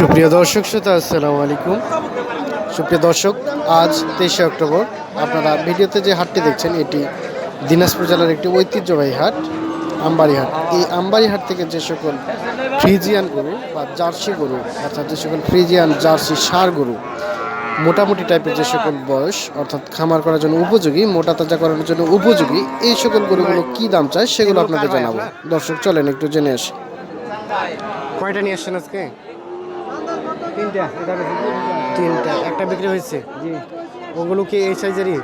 সুপ্রিয় দর্শক শ্রোতা, আসসালামু আলাইকুম। সুপ্রিয় দর্শক, আজ তেইশে অক্টোবর। আপনারা ভিডিওতে যে হাটটি দেখছেন, এটি দিনাজপুর জেলার একটি ঐতিহ্যবাহী হাট আমবাড়ি হাট এই আমবাড়ি হাট থেকে যে সকল ফ্রিজিয়ান গরু বা জার্সি গরু, অর্থাৎ যে সকল ফ্রিজিয়ান জার্সি সার গরু, মোটামুটি টাইপের যে সকল বয়স, অর্থাৎ খামার করার জন্য উপযোগী, মোটা তাজা করার জন্য উপযোগী, এই সকল গরুগুলো কি দাম চায়, সেগুলো আপনাদের জানাব। দর্শক, চলেন একটু জেনে আসি। কয়টা নিয়ে আসছেন আজকে? তিনটা। এটা তিনটা। একটা বিক্রি হয়েছে? জি। ওগুলো কি এই সাইজেরই?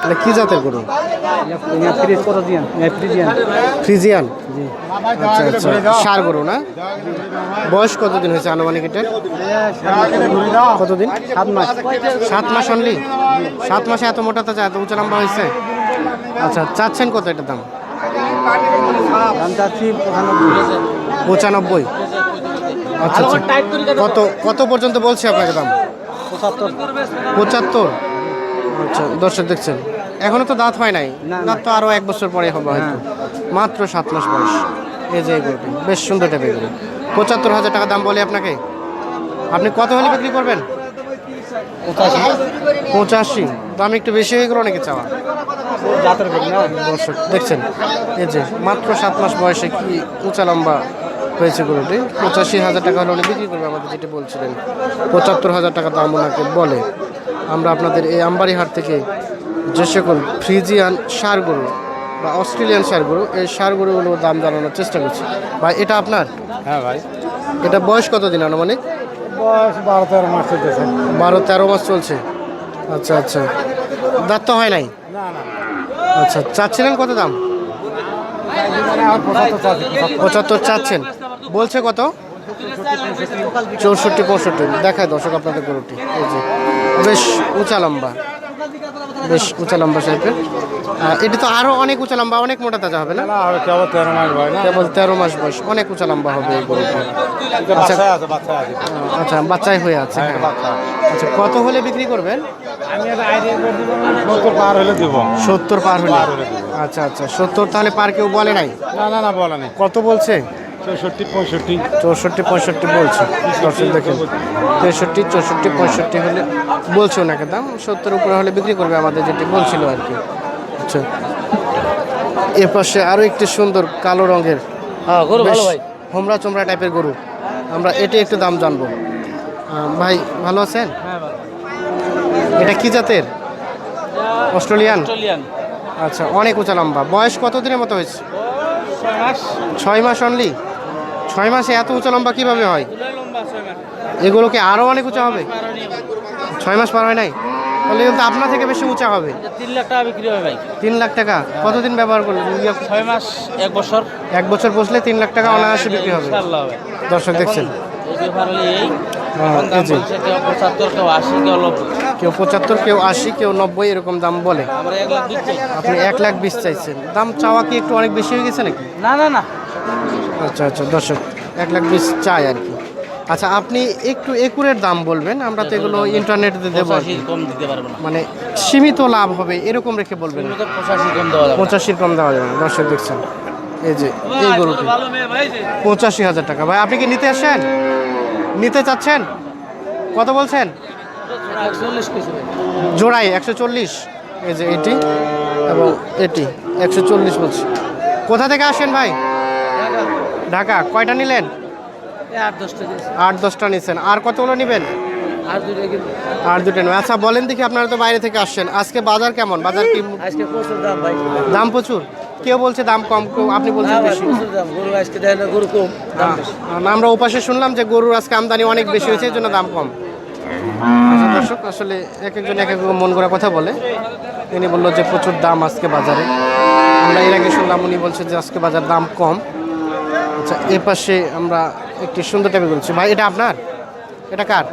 তাহলে কি জাতের গরু? ফ্রিজিয়ান। আচ্ছা আচ্ছা। সার গরু না? বয়স কতদিন হয়েছে আনুমানিক এটার কতদিন? সাত মাস। সাত মাস অনলি সাত মাসে এত মোটা তাজা এত উঁচা লম্বা হয়েছে? আচ্ছা চাচ্ছেন কত এটার দাম? দাম চাচ্ছি পঁচানব্বই। আচ্ছা আচ্ছা। কত কত পর্যন্ত বলছে আপনাকে দাম? পঁচাত্তর। পঁচাত্তর আচ্ছা দর্শক দেখছেন এখনও তো দাঁত হয় নাই। দাঁত তো আরও এক বছর পরে হবে হয়তো। মাত্র সাত মাস বয়স। এই যে গরুটি বেশ সুন্দর টাইপের গরু। পঁচাত্তর হাজার টাকা দাম বলে আপনাকে। আপনি কত হলে বিক্রি করবেন? পঁচাশি। দাম একটু বেশি হয়ে গেল নাকি চাওয়া? দর্শক দেখছেন এই যে মাত্র সাত মাস বয়সে কি উঁচা লম্বা হয়েছে গরুটি। পঁচাশি হাজার টাকা হলে বিক্রি করবে আমাদের যেটা বলছিলেন। পঁচাত্তর হাজার টাকা দাম ওনাকে বলে। আমরা আপনাদের এই আমবাড়ি হাট থেকে যে সকল ফ্রিজিয়ান সার গরু বা অস্ট্রেলিয়ান সার গরু এই সার গরুগুলোর দাম জানানোর চেষ্টা করছি। ভাই এটা আপনার? হ্যাঁ ভাই। এটা বয়স কত কতদিন আনুমানিক? বয়স বারো তেরো মাস চলতেছে। বারো তেরো মাস চলছে। আচ্ছা আচ্ছা। দাঁত তো হয় নাই? না না আচ্ছা চাচ্ছিলেন কত দাম? পঁচাত্তর পঁচাত্তর চাচ্ছেন। বলছে কত? চৌষট্টি পঁয়ষট্টি। দেখায় দর্শক আপনাদের গরুটি। এই যে বেশ উঁচা লম্বা। বেশ উঁচা লম্বা টাইপের এটি তো আরও অনেক উঁচা লম্বা অনেক মোটা তাজা হবে না? কেবল তেরো মাস কেবল তেরো মাস বয়স। অনেক উঁচা লম্বা হবে এই গরুটি। আছে বাচ্চা আছে। আচ্ছা বাচ্চাই হয়ে আছে হ্যাঁ। আচ্ছা কত হলে বিক্রি করবেন? সত্তর পার হলে দিব। সত্তর পার হলে। আচ্ছা আচ্ছা। সত্তর তাহলে পার কেউ বলে নাই? না না না বলা নেই। কত বলছে? চৌষট্টি পঁয়ষট্টি। চৌষট্টি পঁয়ষট্টি বলছে। দর্শক দেখেন তেষট্টি চৌষট্টি পঁয়ষট্টি হলে বলছে ওনাকে দাম সত্তর উপরে হলে বিক্রি করবে আমাদের যেটি বলছিল আর কি। আচ্ছা এর পাশে আরও একটি সুন্দর কালো রঙের হ্যাঁ হোমরা চোমরা টাইপের গরু। আমরা এটি একটু দাম জানব। ভাই ভালো আছেন? হ্যাঁ এটা কি জাতের? অস্ট্রেলিয়ান? আচ্ছা অনেক উঁচা লম্বা। বয়স কত দিনের মতো হয়েছে? ছয় মাস। অনলি ছয় মাসে এত উঁচা লম্বা কীভাবে হয়? মাস এগুলোকে আরও অনেক উঁচা হবে? ছয় মাস পার হয় নাই? তাহলে কিন্তু আপনার থেকে বেশি উঁচা হবে। তিন লাখ টাকা বিক্রি হবে ভাই। তিন লাখ টাকা। কতদিন ব্যবহার করবেন ইয়ে, ছয় মাস এক বছর। এক বছর বসলে তিন লাখ টাকা অনায়াসে বিক্রি হবে। দর্শক দেখছেন। হ্যাঁ, কেউ পঁচাত্তর কেউ আশি কেউ নব্বই। এরকম দাম বলে। আপনি এক লাখ বিশ চাইছেন। দাম চাওয়া কি একটু অনেক বেশি হয়ে গেছে নাকি? না না না। আচ্ছা আচ্ছা দর্শক এক লাখ বিশ চাই আর কি। আচ্ছা আপনি একটু একুরের দাম বলবেন আমরা তো এগুলো ইন্টারনেটে দেবো আর কম দিতে পারব না। মানে সীমিত লাভ হবে এরকম রেখে বলবেন। পঁচাশির কম দেওয়া যাবে দর্শক দেখছেন। এই যে এই গরুটি। যে পঁচাশি হাজার টাকা। ভাই আপনি কি নিতে আসেন নিতে চাচ্ছেন? কত বলছেন। জোড়াই একশো চল্লিশ। এই যে এটি এবং এটি একশো চল্লিশ বলছি। কোথা থেকে আসেন ভাই? ঢাকা কয়টা নিলেন? আট দশটা নিছেন। আর কতগুলো নেবেন? আর দুটো নেবেন। আচ্ছা বলেন দেখি আপনারা তো বাইরে থেকে আসছেন। আজকে বাজার কেমন? বাজার কি আজকে প্রচুর দাম ভাই। দাম প্রচুর? কেউ বলছে দাম কম আপনি বলছেন বেশি। গরু আজকে গরু কম আমরা ওপাশে শুনলাম যে গরুর আজকে আমদানি অনেক বেশি হয়েছে এই জন্য দাম কম। আচ্ছা, দর্শক আসলে এক একজন এক এক মন করা কথা বলে। তিনি বলল যে প্রচুর দাম আজকে বাজারে। আমরা এর আগে শুনলাম উনি বলছে যে আজকে বাজার দাম কম। আচ্ছা এ পাশে আমরা একটি সুন্দর টাইপের বলছি ভাই এটা আপনার? এটা কার?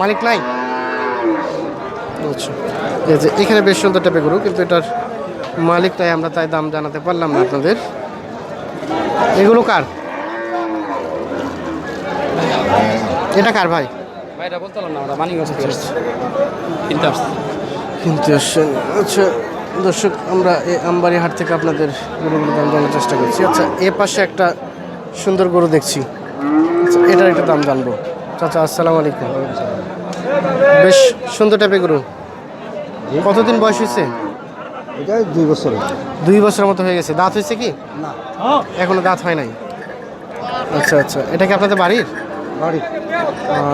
মালিক নাই? আচ্ছা এই যে এখানে বেশ সুন্দর টাইপের গরু কিন্তু এটার মালিক নাই আমরা তাই দাম জানাতে পারলাম না আপনাদের। এগুলো কার? এটা কার ভাই? না আমরা মানিকগঞ্জ কিনতে আসছি। কিনতে আসছেন আচ্ছা দর্শক আমরা এই আমবাড়ি হাট থেকে আপনাদের গরুগুলো দাম জানার চেষ্টা করছি। আচ্ছা এ পাশে একটা সুন্দর গরু দেখছি। আচ্ছা এটার একটা দাম জানব। চাচা আসসালামু আলাইকুম। বেশ সুন্দর টাইপের গরু। কতদিন বয়স হয়েছে? এটা দুই বছর দুই বছরের মতো হয়ে গেছে। দাঁত হয়েছে কি? না। এখনও দাঁত হয় নাই? আচ্ছা আচ্ছা। এটা কি আপনাদের বাড়ির? বাড়ি।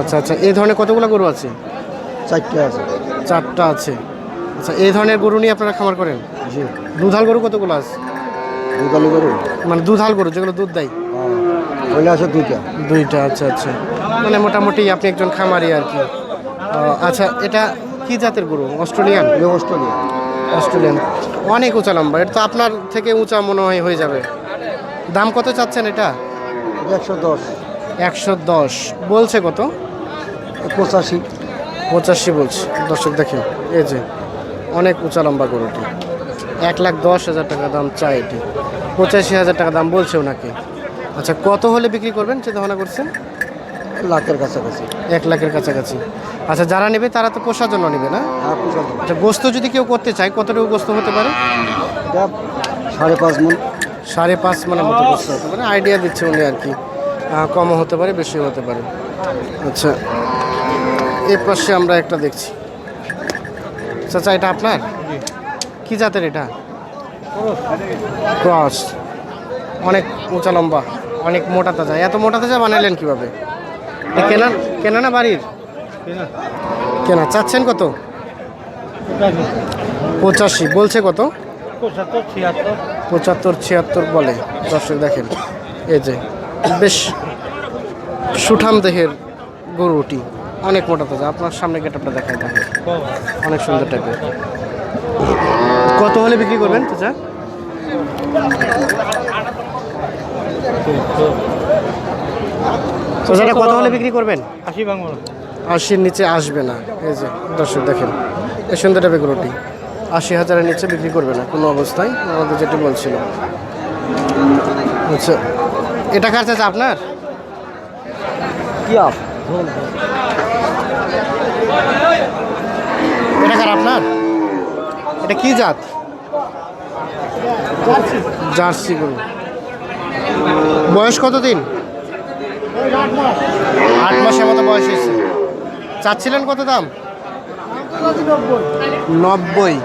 আচ্ছা আচ্ছা। এই ধরনের কতগুলো গরু আছে? চারটে আছে। চারটা আছে। আচ্ছা এই ধরনের গরু নিয়ে আপনারা খামার করেন? জি। দুধাল গরু কতগুলো আছে? দুকালি গরু মানে দুধাল গরু যেগুলো দুধ দেয়। ওইটা আছে দুইটা? দুইটা আচ্ছা আচ্ছা। মানে মোটামুটি আপনি একজন খামারি আর কি। আচ্ছা এটা কি জাতের গরু? অস্ট্রেলিয়ান? এটা অস্ট্রেলিয়া অস্ট্রেলিয়ান। অনেক উঁচা লম্বা এটা তো আপনার থেকে উঁচা মনে হয় হয়ে যাবে। দাম কত চাচ্ছেন এটা এটা? একশো দশ। একশো দশ। বলছে কত? পঁচাশি। পঁচাশি বলছে। দর্শক দেখেন এই যে অনেক উঁচা লম্বা গরুটি। এক লাখ দশ হাজার টাকা দাম চাই এটি। পঁচাশি হাজার টাকা দাম বলছে ওনাকে। আচ্ছা কত হলে বিক্রি করবেন? চিন্তা ভাবনা করছেন? লাখের কাছাকাছি। এক লাখের কাছাকাছি। আচ্ছা যারা নেবে তারা তো পোষার জন্য নেবে না? আচ্ছা গোস্ত যদি কেউ করতে চায় কতটুকু গোস্ত হতে পারে? সাড়ে পাঁচ মন। সাড়ে পাঁচ মানের মতো গোস্ত হতে পারে। আইডিয়া দিচ্ছে উনি আর কি। কমও হতে পারে বেশিও হতে পারে। আচ্ছা এর পাশে আমরা একটা দেখছি। চাচা এটা আপনার? কি জাতের এটা? ক্রস অনেক উঁচা লম্বা অনেক মোটা তাজা। এত মোটা তাজা বানাইলেন কীভাবে? কেনা কেনা না বাড়ির? কেনা। চাচ্ছেন কত? পঁচাশি। বলছে কত? পঁচাত্তর ছিয়াত্তর। পঁচাত্তর ছিয়াত্তর বলে। দর্শক দেখেন এই যে বেশ সুঠাম দেহের গরুটি। অনেক মোটা তাজা। আপনার সামনে গেটআপটা দেখায় দেখেন অনেক সুন্দর টাইপের কত হলে বিক্রি করবেন চাচা? চাচাটা কত হলে বিক্রি করবেন? আশি বাংলা আশির নিচে আসবে না। এই যে দর্শক দেখেন এই সুন্দর টাইপের গরুটি আশি হাজারের নিচে বিক্রি করবে না কোনো অবস্থায়। আমাদের যেটা বলছিল। আচ্ছা এটা কার চাচা আপনার? কি আপ এটা কার আপনার? এটা কি জাত? জার্সি গরু। বয়স কত দিন? আট মাসের মতো বয়স হয়েছে। চাচ্ছিলেন কত দাম? নব্বই।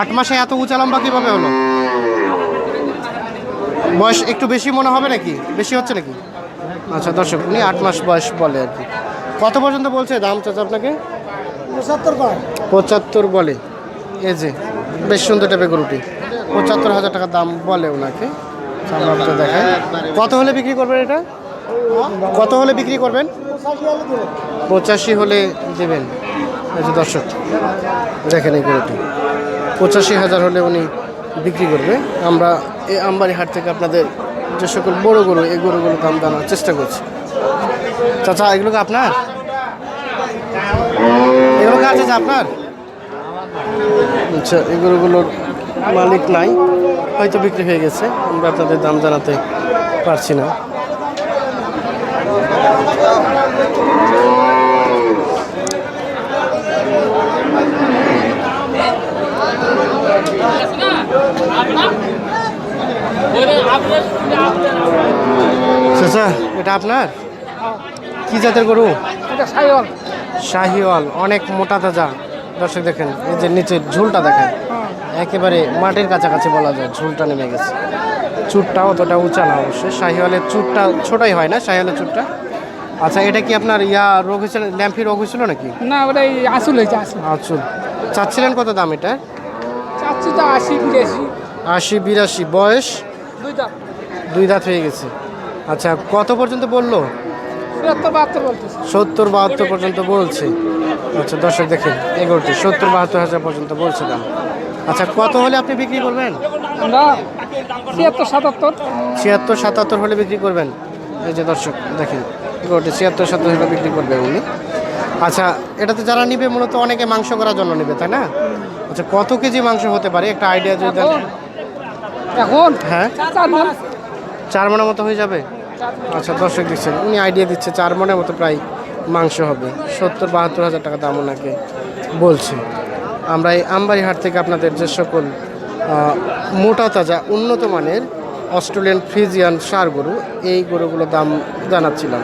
আট মাসে এত উঁচা লম্বা কীভাবে হলো? বয়স একটু বেশি মনে হবে নাকি? বেশি হচ্ছে নাকি? আচ্ছা দর্শক উনি আট মাস বয়স বলে আর কি। কত পর্যন্ত বলছে দাম চাচা আপনাকে? পঁচাত্তর পঁচাত্তর বলে। এই যে বেশ সুন্দর টাইপের গরুটি। পঁচাত্তর হাজার টাকা দাম বলে ওনাকে। দেখাই। কত হলে বিক্রি করবেন এটা? কত হলে বিক্রি করবেন? পঁচাশি হলে দেবেন। এই যে দর্শক, দেখেন এই গরুটি। পঁচাশি হাজার হলে উনি বিক্রি করবে। আমরা এই আমবাড়ি হাট থেকে আপনাদের যে সকল বড় গরু, এই গরুগুলো দাম জানার চেষ্টা করছি। চাচা, এগুলো কি আপনার? এগুলো কাজ আছে আপনার? আচ্ছা এই গরুগুলোর মালিক নাই হয়তো বিক্রি হয়ে গেছে আমরা আপনাদের দাম জানাতে পারছি না। চাচা এটা আপনার? কি জাতের গরু? এটা শাহিওয়াল। অনেক মোটা তাজা। দর্শক দেখেন এই যে নিচের ঝুলটা দেখেন। একেবারে মাটির কাছাকাছি বলা যায় ঝুলটা নেমে গেছে। চুটটা অতটা উঁচা না অবশ্যই শাহিওয়ালের চুটটা ছোটাই হয় না শাহিওয়ালের চুটটা। আচ্ছা এটা কি আপনার ইয়া রোগ হয়েছিল ল্যাম্পি রোগ হয়েছিল নাকি? না ওটাই আসল হয়েছে আসল আচ্ছা চাচ্ছিলেন কত দাম এটা? চাচ্ছি তো আশি বিরাশি। আশি বিরাশি। বয়স? দুই দাঁত। দুই দাঁত হয়ে গেছে। আচ্ছা কত পর্যন্ত বলল? সত্তর বাহাত্তর পর্যন্ত বলছে। আচ্ছা দর্শক দেখেন এগারোটি সত্তর বাহাত্তর হাজার পর্যন্ত বলছে দাম। আচ্ছা কত হলে আপনি বিক্রি করবেন? আমরা ছিয়াত্তর সাতাত্তর। ছিয়াত্তর সাতাত্তর হলে বিক্রি করবেন? এই যে দর্শক দেখেন এগারোটি ছিয়াত্তর সাতাত্তর হলে বিক্রি করবে উনি। আচ্ছা এটাতে যারা নিবে মূলত অনেকে মাংস করার জন্য নেবে তাই না? আচ্ছা কত কেজি মাংস হতে পারে? একটা আইডিয়া যদি দেন। এখন? হ্যাঁ। চার চার মনের মতো হয়ে যাবে? আচ্ছা দর্শক দিচ্ছেন উনি আইডিয়া দিচ্ছে চার মনের মতো প্রায় মাংস হবে। সত্তর বাহাত্তর হাজার টাকা দাম ওনাকে বলছে। আমরা এই আমবাড়ি হাট থেকে আপনাদের যে সকল মোটা তাজা উন্নত মানের অস্ট্রেলিয়ান ফ্রিজিয়ান সার গরু, এই গরুগুলোর দাম জানাচ্ছিলাম।